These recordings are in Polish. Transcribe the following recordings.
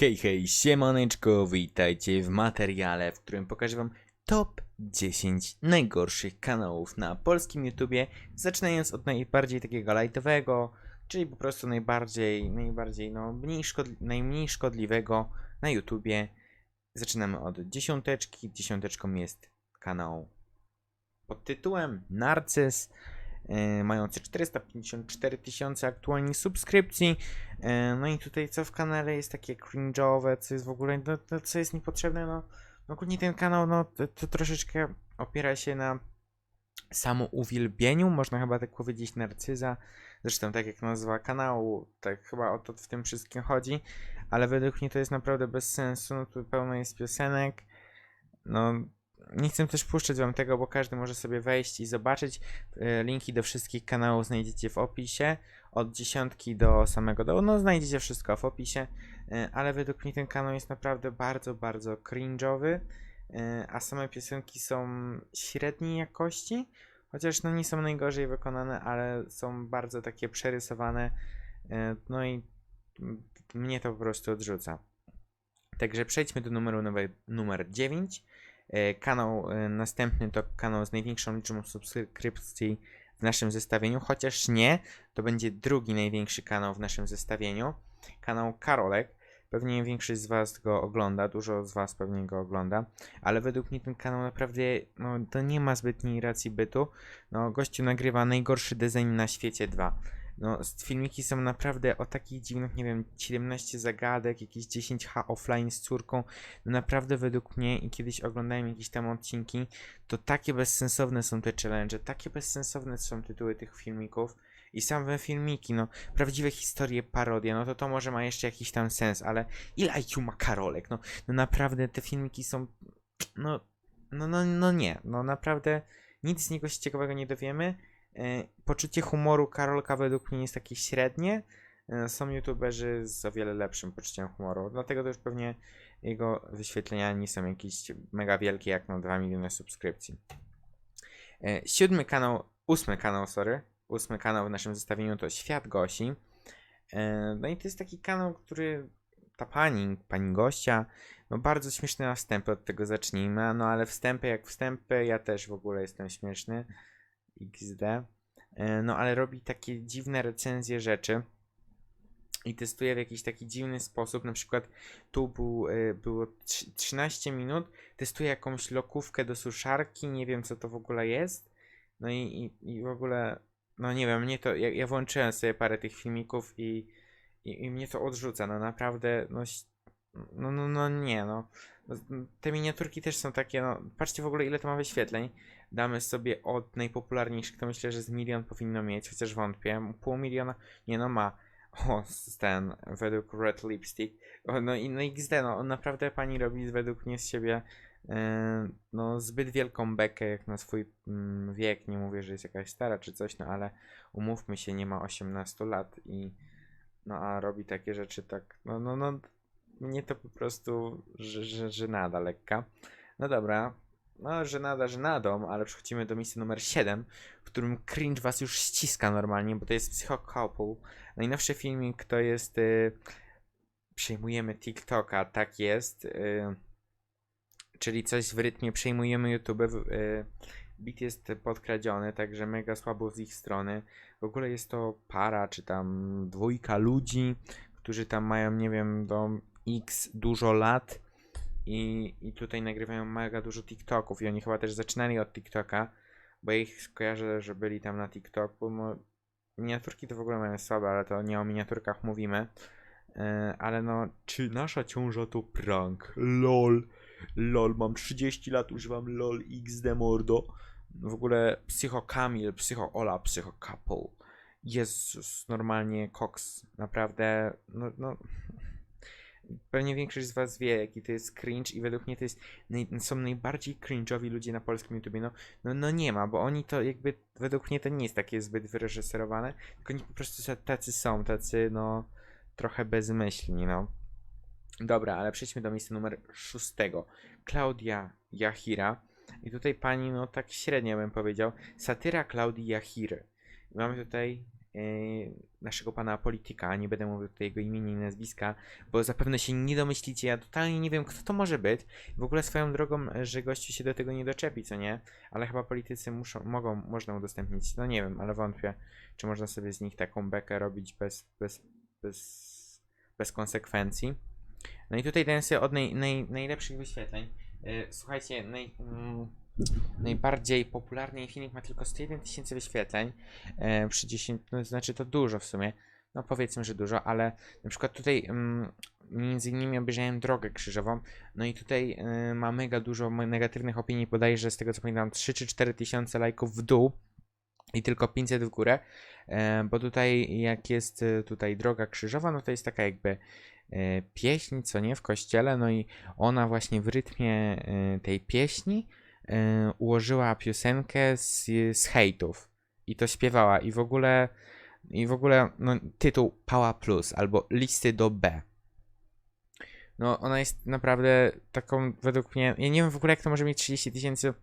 Hej, hej, siemaneczko, witajcie w materiale, w którym pokażę wam top 10 najgorszych kanałów na polskim YouTubie, zaczynając od najbardziej takiego lightowego, czyli po prostu najbardziej, najbardziej, no, mniej szkodli- najmniej szkodliwego na YouTubie. Zaczynamy od dziesiąteczki, dziesiąteczką jest kanał pod tytułem Narcyz, mający 454 tysiące aktualnie subskrypcji. E, No i tutaj co w kanale jest takie cringe'owe, co jest w ogóle, no, no, co jest niepotrzebne, no, no ogólnie ten kanał, no to, to troszeczkę opiera się na samouwielbieniu, można chyba tak powiedzieć, narcyza, zresztą tak jak nazwa kanału, tak chyba o to w tym wszystkim chodzi, ale według mnie to jest naprawdę bez sensu, no tu pełno jest piosenek, no nie chcę też puszczać wam tego, bo każdy może sobie wejść i zobaczyć, E, linki do wszystkich kanałów znajdziecie w opisie, od dziesiątki do samego dołu. No, znajdziecie wszystko w opisie, e, ale według mnie ten kanał jest naprawdę bardzo, bardzo cringe'owy, e, a same piosenki są średniej jakości, chociaż no nie są najgorzej wykonane, ale są bardzo takie przerysowane, no i mnie to po prostu odrzuca. Także przejdźmy do numeru numer, numer 9. E, Kanał e, następny to kanał z największą liczbą subskrypcji w naszym zestawieniu, chociaż nie, to będzie drugi największy kanał w naszym zestawieniu. Kanał Karolek. Pewnie większość z Was go ogląda, dużo z Was pewnie go ogląda, ale według mnie ten kanał naprawdę, no to nie ma zbytniej racji bytu. No, gościu nagrywa najgorszy design na świecie 2. No, filmiki są naprawdę o takich dziwnych, nie wiem, 17 zagadek, jakieś 10H offline z córką. No, naprawdę według mnie, i kiedyś oglądałem jakieś tam odcinki, to takie bezsensowne są te challenge, takie bezsensowne są tytuły tych filmików. I same filmiki, no, prawdziwe historie, parodie, no to to może ma jeszcze jakiś tam sens, ale ile IQ ma Karolek? No, no naprawdę te filmiki są, no, no, no, no nie, no naprawdę nic z niego ciekawego nie dowiemy. E, poczucie humoru Karolka według mnie jest takie średnie. E, są youtuberzy z o wiele lepszym poczuciem humoru, dlatego też pewnie jego wyświetlenia nie są jakieś mega wielkie jak na 2 miliony subskrypcji. E, siódmy kanał, ósmy kanał, sorry, ósmy kanał w naszym zestawieniu to Świat Gosi. No i to jest taki kanał, który ta pani, pani gościa, no bardzo śmieszne na wstępy, od tego zacznijmy, no ale wstępy jak wstępy, ja też w ogóle jestem śmieszny, XD, E, no ale robi takie dziwne recenzje rzeczy i testuje w jakiś taki dziwny sposób, na przykład tu był, e, było trz- 13 minut, testuje jakąś lokówkę do suszarki, nie wiem co to w ogóle jest, no i, i, i w ogóle, no nie wiem, mnie to, ja, ja włączyłem sobie parę tych filmików i, i, i mnie to odrzuca, no naprawdę, no, no, no, no nie, no. No, Te miniaturki też są takie, no, patrzcie w ogóle ile to ma wyświetleń. Damy sobie od najpopularniejszych, to myślę, że z milion powinno mieć, chociaż wątpię. Pół miliona, nie no ma. O, ten, według Red Lipstick. O, no i no XD, no naprawdę pani robi według mnie z siebie e, no zbyt wielką bekę jak na swój mm, wiek. Nie mówię, że jest jakaś stara czy coś, no ale umówmy się, nie ma 18 lat i no a robi takie rzeczy tak, no no no mnie to po prostu że, że, żenada lekka. No dobra, no żenada żenadą, ale przechodzimy do miejsca numer 7, w którym cringe was już ściska normalnie, bo to jest Psycho Couple. Najnowszy filmik to jest y, przejmujemy TikToka, tak jest. Y, czyli coś w rytmie przejmujemy YouTube. Y, beat jest podkradziony, także mega słabo z ich strony. W ogóle jest to para, czy tam dwójka ludzi, którzy tam mają, nie wiem, do x dużo lat i, i tutaj nagrywają mega dużo TikToków i oni chyba też zaczynali od TikToka, bo ich kojarzę, że byli tam na TikToku. Miniaturki to w ogóle mają słabe, ale to nie o miniaturkach mówimy. E, ale no, czy nasza ciąża to prank? LOL. LOL, mam 30 lat, używam LOL XD mordo. W ogóle Psycho Kamil, Psycho Ola, Psycho Couple. Jezus, normalnie Cox, naprawdę, no, no. Pewnie większość z was wie, jaki to jest cringe i według mnie to jest, są najbardziej cringe'owi ludzie na polskim YouTubie, no, no, no nie ma, bo oni to jakby, według mnie to nie jest takie zbyt wyreżyserowane, tylko oni po prostu tacy są, tacy, no, trochę bezmyślni, no. Dobra, ale przejdźmy do miejsca numer szóstego. Klaudia Jachira. I tutaj pani, no tak średnio bym powiedział, satyra Klaudii Jachiry. Mamy tutaj naszego pana polityka, nie będę mówił tutaj jego imienia i nazwiska, bo zapewne się nie domyślicie, ja totalnie nie wiem, kto to może być. W ogóle swoją drogą, że gościu się do tego nie doczepi, co nie? Ale chyba politycy muszą, mogą, można udostępnić, no nie wiem, ale wątpię, czy można sobie z nich taką bekę robić bez, bez, bez, bez konsekwencji. No i tutaj daję sobie od naj, naj, najlepszych wyświetleń. Yy, Słuchajcie, naj, mm, najbardziej popularny filmik ma tylko 101 tysięcy wyświetleń e, przy 10, no, znaczy to dużo w sumie, no powiedzmy, że dużo, ale na przykład tutaj mm, między innymi obejrzałem Drogę Krzyżową, no i tutaj y, ma mega dużo negatywnych opinii, bodajże z tego co pamiętam 3 czy 4 tysiące lajków w dół i tylko 500 w górę, e, bo tutaj jak jest y, tutaj Droga Krzyżowa, no to jest taka jakby e, pieśń, co nie, w kościele, no i ona właśnie w rytmie e, tej pieśni e, ułożyła piosenkę z, z hejtów i to śpiewała i w ogóle i w ogóle no, tytuł Pała Plus albo Listy do B. No ona jest naprawdę taką według mnie, ja nie wiem w ogóle jak to może mieć 30 tysięcy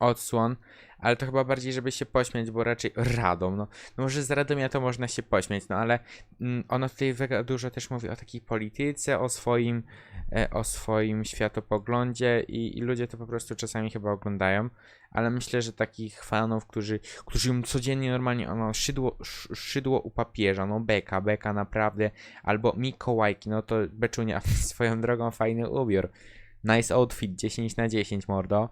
odsłon, ale to chyba bardziej, żeby się pośmiać, bo raczej radą, no. no może z Radomia to można się pośmiać, no ale mm, ona tutaj dużo też mówi o takiej polityce, o swoim, e, o swoim światopoglądzie i, i ludzie to po prostu czasami chyba oglądają, ale myślę, że takich fanów, którzy, którzy ją codziennie normalnie, ono szydło, sz- szydło u papieża, no beka, beka naprawdę, albo Mikołajki, no to beczunia swoją drogą fajny ubiór. Nice outfit, 10 na 10, mordo.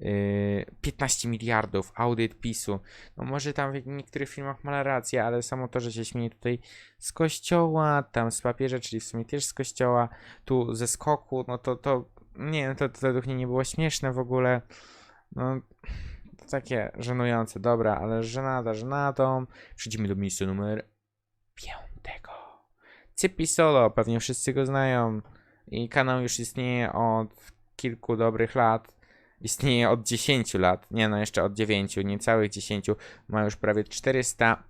Yy, 15 miliardów, audyt PiSu. No może tam w niektórych filmach ma rację, ale samo to, że się śmieje tutaj z kościoła, tam z papieża, czyli w sumie też z kościoła, tu ze skoku, no to to, nie to, to według mnie nie było śmieszne w ogóle. No, takie żenujące, dobra, ale żenada żenadą. Przejdźmy do miejsca numer piątego. Cypi Solo, pewnie wszyscy go znają. I kanał już istnieje od kilku dobrych lat. Istnieje od 10 lat, nie no, jeszcze od 9, niecałych 10. Ma już prawie 400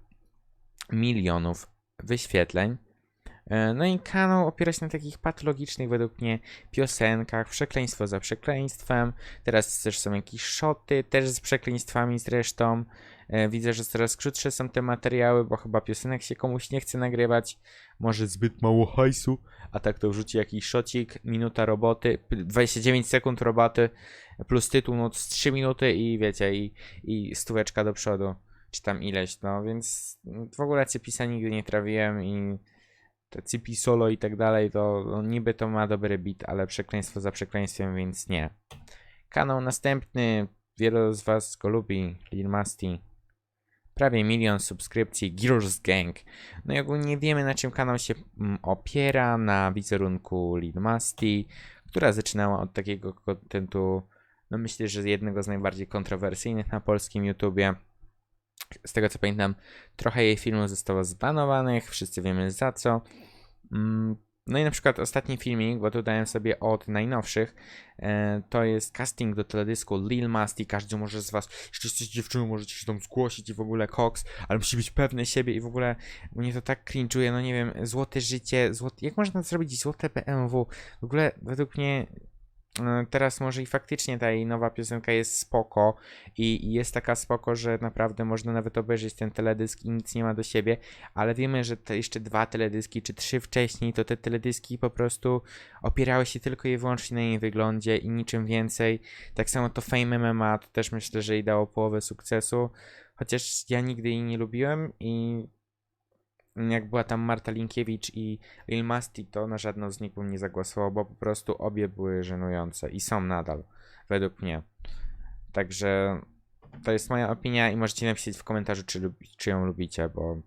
milionów wyświetleń. E, No i kanał opiera się na takich patologicznych według mnie piosenkach, przekleństwo za przekleństwem. Teraz też są jakieś szoty, też z przekleństwami zresztą. E, Widzę, że coraz krótsze są te materiały, bo chyba piosenek się komuś nie chce nagrywać. Może zbyt mało hajsu, a tak to wrzuci jakiś szocik, minuta roboty, p- 29 sekund roboty, plus tytuł, no to z 3 minuty i wiecie, i, i stóweczka do przodu, czy tam ileś, no więc w ogóle Cypisa nigdy nie trawiłem i te Cypi solo i tak dalej, to no, niby to ma dobry beat, ale przekleństwo za przekleństwem, więc nie. Kanał następny, wielu z was go lubi, Lil Masti. Prawie milion subskrypcji, Gears Gang. No i ogólnie wiemy na czym kanał się mm, opiera, na wizerunku Lil Masti, która zaczynała od takiego kontentu, no myślę, że jednego z najbardziej kontrowersyjnych na polskim YouTubie. Z tego co pamiętam, trochę jej filmów zostało zbanowanych, wszyscy wiemy za co. Mm, No i na przykład ostatni filmik, bo tu dałem sobie od najnowszych, e, to jest casting do teledysku Lil Masti. Każdy może z was, jeśli jesteś dziewczyną, możecie się tam zgłosić i w ogóle koks, ale musi być pewny siebie i w ogóle mnie to tak cringe'uje, no nie wiem, złote życie, złote, jak można zrobić złote BMW? W ogóle według mnie teraz może i faktycznie ta jej nowa piosenka jest spoko i i jest taka spoko, że naprawdę można nawet obejrzeć ten teledysk i nic nie ma do siebie, ale wiemy, że te jeszcze dwa teledyski czy trzy wcześniej, to te teledyski po prostu opierały się tylko i wyłącznie na jej wyglądzie i niczym więcej. Tak samo to Fame MMA, to też myślę, że jej dało połowę sukcesu, chociaż ja nigdy jej nie lubiłem i jak była tam Marta Linkiewicz i Lil Masti, to na żadną z nich bym nie zagłosował, bo po prostu obie były żenujące i są nadal, według mnie. Także to jest moja opinia i możecie napisać w komentarzu, czy, lubi, czy ją lubicie, bo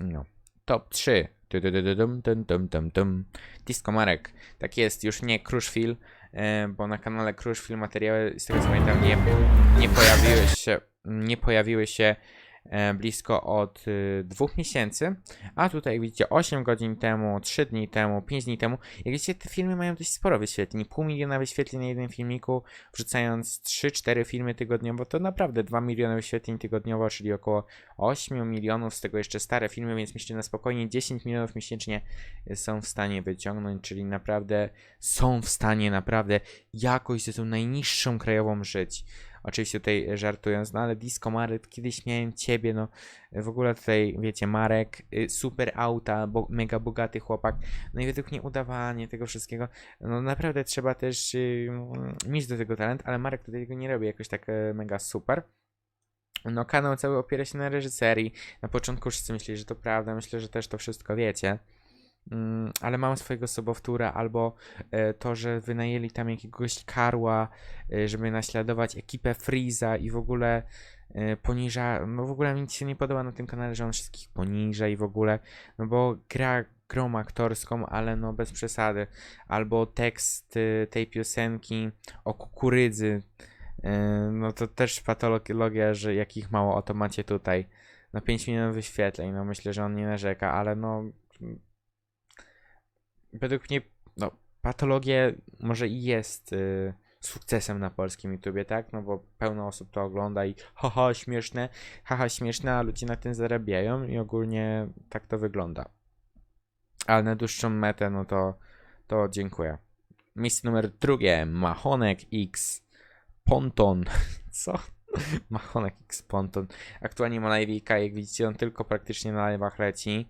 no. Top 3. Tu, tu, tu, tu, tum, tum, tum, tum, tum. Disco Marek. Tak jest, już nie Crushfield, e, bo na kanale Crushfield materiały, z tego co pamiętam, nie, nie pojawiły się, nie pojawiły się blisko od y, dwóch miesięcy, a tutaj widzicie 8 godzin temu, 3 dni temu, 5 dni temu, jak widzicie te filmy mają dość sporo wyświetleń, pół miliona wyświetleń na jednym filmiku, wrzucając 3-4 filmy tygodniowo, to naprawdę 2 miliony wyświetleń tygodniowo, czyli około 8 milionów, z tego jeszcze stare filmy, więc myślę na spokojnie 10 milionów miesięcznie są w stanie wyciągnąć, czyli naprawdę są w stanie naprawdę jakoś ze tą najniższą krajową żyć. Oczywiście tutaj żartując, no ale Disco Marek, kiedyś miałem ciebie, no w ogóle tutaj, wiecie, Marek, y, super auta, bo, mega bogaty chłopak, no i według mnie udawanie tego wszystkiego, no naprawdę trzeba też y, mieć do tego talent, ale Marek tutaj tego nie robi jakoś tak e, mega super. No kanał cały opiera się na reżyserii, na początku wszyscy myśleli, że to prawda, myślę, że też to wszystko wiecie. Mm, ale mam swojego sobowtóra, albo e, to, że wynajęli tam jakiegoś karła, e, żeby naśladować ekipę Freeza i w ogóle e, poniża. No w ogóle mi się nie podoba na tym kanale, że on wszystkich poniża i w ogóle, no bo gra grą aktorską, ale no bez przesady. Albo tekst tej piosenki o kukurydzy. No to też patologia, że jakich mało o to macie tutaj. No 5 milionów wyświetleń, no myślę, że on nie narzeka, ale no według mnie, no, patologia może i jest y, sukcesem na polskim YouTubie, tak? No bo pełno osób to ogląda i haha, śmieszne, haha, śmieszne, a ludzie na tym zarabiają i ogólnie tak to wygląda. Ale na dłuższą metę, no to, to dziękuję. Miejsce numer drugie, Mahonek X Ponton. Co? Mahonek X Ponton. Aktualnie ma live'ika, jak widzicie, on tylko praktycznie na live'ach leci.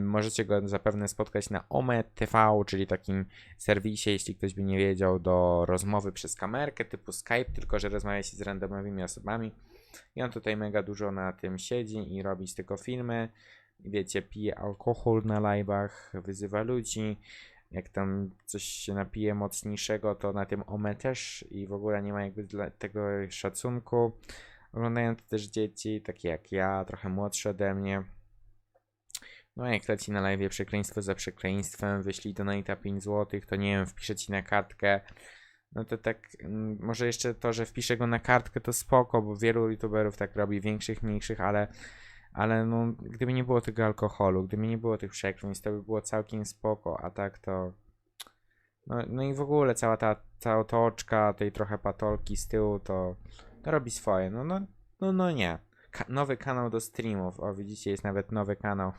Możecie go zapewne spotkać na OME TV, czyli takim serwisie, jeśli ktoś by nie wiedział, do rozmowy przez kamerkę typu Skype, tylko że rozmawia się z randomowymi osobami. I on tutaj mega dużo na tym siedzi i robi tego filmy. Wiecie, pije alkohol na live'ach, wyzywa ludzi. Jak tam coś się napije mocniejszego, to na tym OME też i w ogóle nie ma jakby dla tego szacunku. Oglądają to też dzieci, takie jak ja, trochę młodsze ode mnie. No jak leci na live przekleństwo za przekleństwem, wyślij donate'a 5 zł, to nie wiem, wpiszę ci na kartkę. No to tak, mm, może jeszcze to, że wpiszę go na kartkę to spoko, bo wielu youtuberów tak robi, większych, mniejszych, ale, ale no, gdyby nie było tego alkoholu, gdyby nie było tych przekleństw, to by było całkiem spoko, a tak to... No, no i w ogóle cała ta, ta otoczka tej trochę patolki z tyłu to, to robi swoje, no, no, no, no nie. Ka nowy kanał do streamów, o widzicie, jest nawet nowy kanał.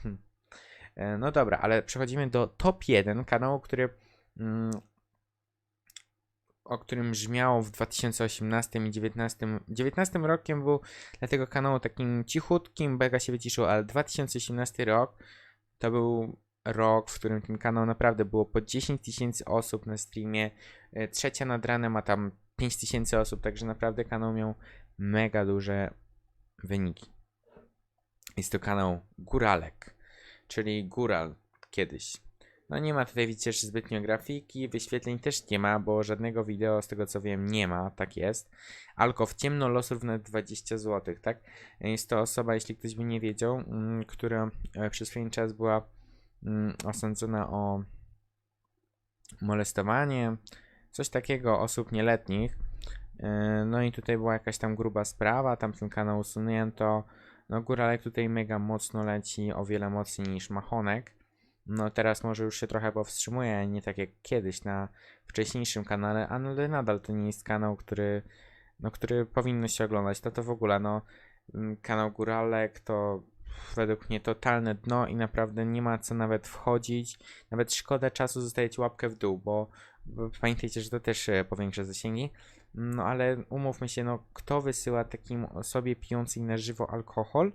E, No dobra, ale przechodzimy do top 1 kanału, który mm, o którym brzmiało w 2018 i 2019. 19 rokiem był dla tego kanału takim cichutkim, Bega się wyciszył, ale 2018 rok to był rok, w którym ten kanał naprawdę było po 10 tysięcy osób na streamie. E, Trzecia nad ranem ma tam 5 tysięcy osób, także naprawdę kanał miał mega duże wyniki. Jest to kanał Góralek czyli Góral kiedyś. No nie ma tutaj widzicie jeszcze zbytnio grafiki, wyświetleń też nie ma, bo żadnego wideo z tego co wiem nie ma, tak jest. Alko w ciemno losów na 20 zł, tak? Jest to osoba, jeśli ktoś by nie wiedział, mm, która e, przez pewien czas była mm, osądzona o molestowanie, coś takiego osób nieletnich. E, No i tutaj była jakaś tam gruba sprawa, tam ten kanał usunięto. No Góralek tutaj mega mocno leci, o wiele mocniej niż Machonek. No teraz może już się trochę powstrzymuje, nie tak jak kiedyś na wcześniejszym kanale, ale nadal to nie jest kanał, który, no, który powinno się oglądać. To to w ogóle, no mm, kanał Góralek to według mnie totalne dno i naprawdę nie ma co nawet wchodzić. Nawet szkoda czasu zostawiać łapkę w dół, bo, bo pamiętajcie, że to też e, powiększa zasięgi. No ale umówmy się, no kto wysyła takim osobie pijącej na żywo alkohol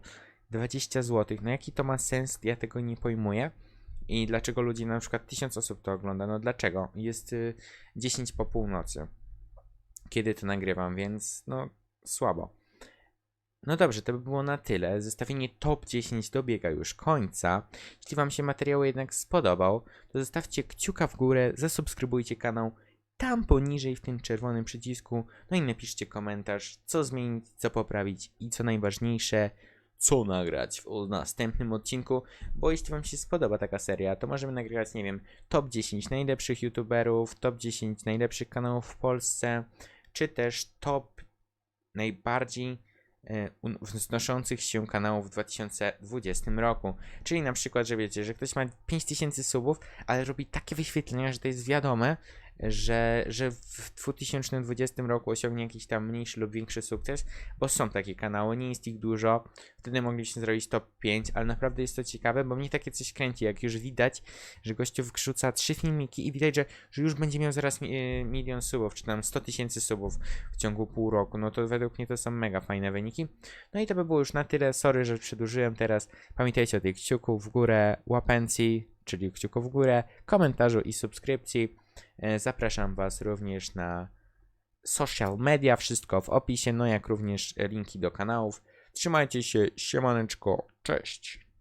20 zł? No jaki to ma sens? Ja tego nie pojmuję. I dlaczego ludzie, na przykład 1000 osób to ogląda? No dlaczego? Jest y, 10 po północy, kiedy to nagrywam, więc no słabo. No dobrze, to by było na tyle. Zestawienie top 10 dobiega już końca. Jeśli Wam się materiał jednak spodobał, to zostawcie kciuka w górę, zasubskrybujcie kanał tam poniżej w tym czerwonym przycisku. No i napiszcie komentarz, co zmienić, co poprawić i co najważniejsze, co nagrać w następnym odcinku. Bo jeśli Wam się spodoba taka seria, to możemy nagrywać, nie wiem, top 10 najlepszych youtuberów, top 10 najlepszych kanałów w Polsce, czy też top najbardziej e, wznoszących się kanałów w 2020 roku. Czyli na przykład, że wiecie, że ktoś ma 5000 subów, ale robi takie wyświetlenia, że to jest wiadome, że, że w 2020 roku osiągnie jakiś tam mniejszy lub większy sukces, bo są takie kanały, nie jest ich dużo. Wtedy mogliśmy zrobić top 5, ale naprawdę jest to ciekawe, bo mnie takie coś kręci, jak już widać, że gościu wrzuca trzy filmiki i widać, że, że już będzie miał zaraz mi, e, milion subów, czy tam 100 tysięcy subów w ciągu pół roku. No to według mnie to są mega fajne wyniki. No i to by było już na tyle. Sorry, że przedłużyłem teraz. Pamiętajcie o tych kciuku w górę, łapencji, czyli kciuku w górę, komentarzu i subskrypcji. E, Zapraszam Was również na social media, wszystko w opisie, no jak również linki do kanałów. Trzymajcie się, siemaneczko, cześć!